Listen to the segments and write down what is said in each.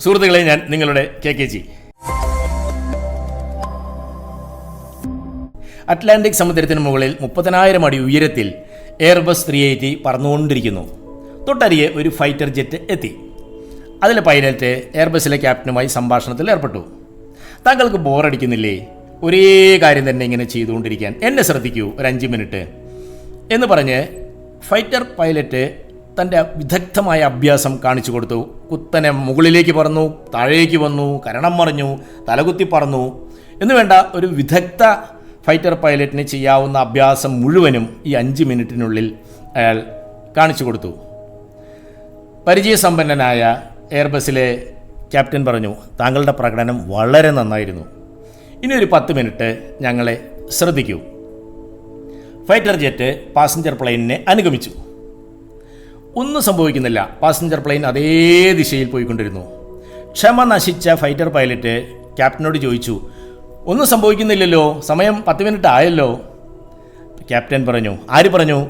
സുഹൃത്തുക്കളെ ഞാൻ നിങ്ങളുടെ കെ കെ ജി. അറ്റ്ലാന്റിക് സമുദ്രത്തിന് മുകളിൽ മുപ്പതിനായിരം അടി ഉയരത്തിൽ എയർബസ് ത്രീ എയ്റ്റി പറന്നുകൊണ്ടിരിക്കുന്നു. തൊട്ടരികെ ഒരു ഫൈറ്റർ ജെറ്റ് എത്തി. അതിലെ പൈലറ്റ് എയർബസിലെ ക്യാപ്റ്റനുമായി സംഭാഷണത്തിൽ ഏർപ്പെട്ടു. താങ്കൾക്ക് ബോറടിക്കുന്നില്ലേ? ഒരേ കാര്യം തന്നെ ഇങ്ങനെ ചെയ്തുകൊണ്ടിരിക്കാൻ എന്നെ ശ്രദ്ധിക്കൂ ഒരു അഞ്ച് മിനിറ്റ്. എന്ന് പറഞ്ഞ് ഫൈറ്റർ പൈലറ്റ് തന്റെ വിദഗ്ധമായ അഭ്യാസം കാണിച്ചു കൊടുത്തു. കുത്തനെ മുകളിലേക്ക് പറന്നു താഴേക്ക് വന്നു കരണം മറിഞ്ഞു തലകുത്തി പറന്നു. എന്ന് വേണ്ട ഒരു വിദഗ്ധ ഫൈറ്റർ പൈലറ്റിന് ചെയ്യാവുന്ന അഭ്യാസം മുഴുവനും ഈ അഞ്ച് മിനിറ്റിനുള്ളിൽ അയാൾ കാണിച്ചു കൊടുത്തു. പരിചയസമ്പന്നനായ എയർബസിലെ ക്യാപ്റ്റൻ പറഞ്ഞു താങ്കളുടെ പ്രകടനം വളരെ നന്നായിരുന്നു. ഇനി ഒരു പത്ത് മിനിറ്റ് ഞങ്ങളെ ശ്രദ്ധിക്കൂ. ഫൈറ്റർ ജെറ്റ് പാസഞ്ചർ പ്ലെയിനിനെ അനുഗമിച്ചു. ഒന്നും സംഭവിക്കുന്നില്ല. പാസഞ്ചർ പ്ലെയിൻ അതേ ദിശയിൽ പോയിക്കൊണ്ടിരുന്നു. ക്ഷമ നശിച്ച ഫൈറ്റർ പൈലറ്റ് ക്യാപ്റ്റനോട് ചോദിച്ചു ഒന്നും സംഭവിക്കുന്നില്ലല്ലോ? സമയം പത്ത് മിനിറ്റ് ആയല്ലോ? ക്യാപ്റ്റൻ പറഞ്ഞു ആര് പറഞ്ഞു?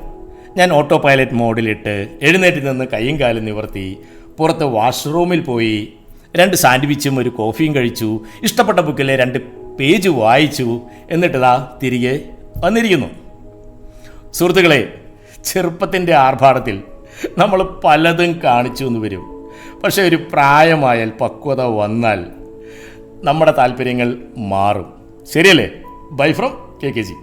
ഞാൻ ഓട്ടോ പൈലറ്റ് മോഡിലിട്ട് എഴുന്നേറ്റ് നിന്ന് കൈയും കാലും നിവർത്തി പുറത്ത് വാഷ്റൂമിൽ പോയി. രണ്ട് സാൻഡ്വിച്ചും ഒരു കോഫിയും കഴിച്ചു. ഇഷ്ടപ്പെട്ട ബുക്കിലെ രണ്ട് പേജ് വായിച്ചു. എന്നിട്ടതാ തിരികെ വന്നിരിക്കുന്നു. സുഹൃത്തുക്കളെ ചെറുപ്പത്തിന്റെ ആർഭാടത്തിൽ നമ്മൾ പലതും കാണിച്ചു എന്ന് വരും. പക്ഷേ ഒരു പ്രായമായാൽ പക്വത വന്നാൽ നമ്മുടെ താല്പര്യങ്ങൾ മാറും. ശരിയല്ലേ? Bye from K K G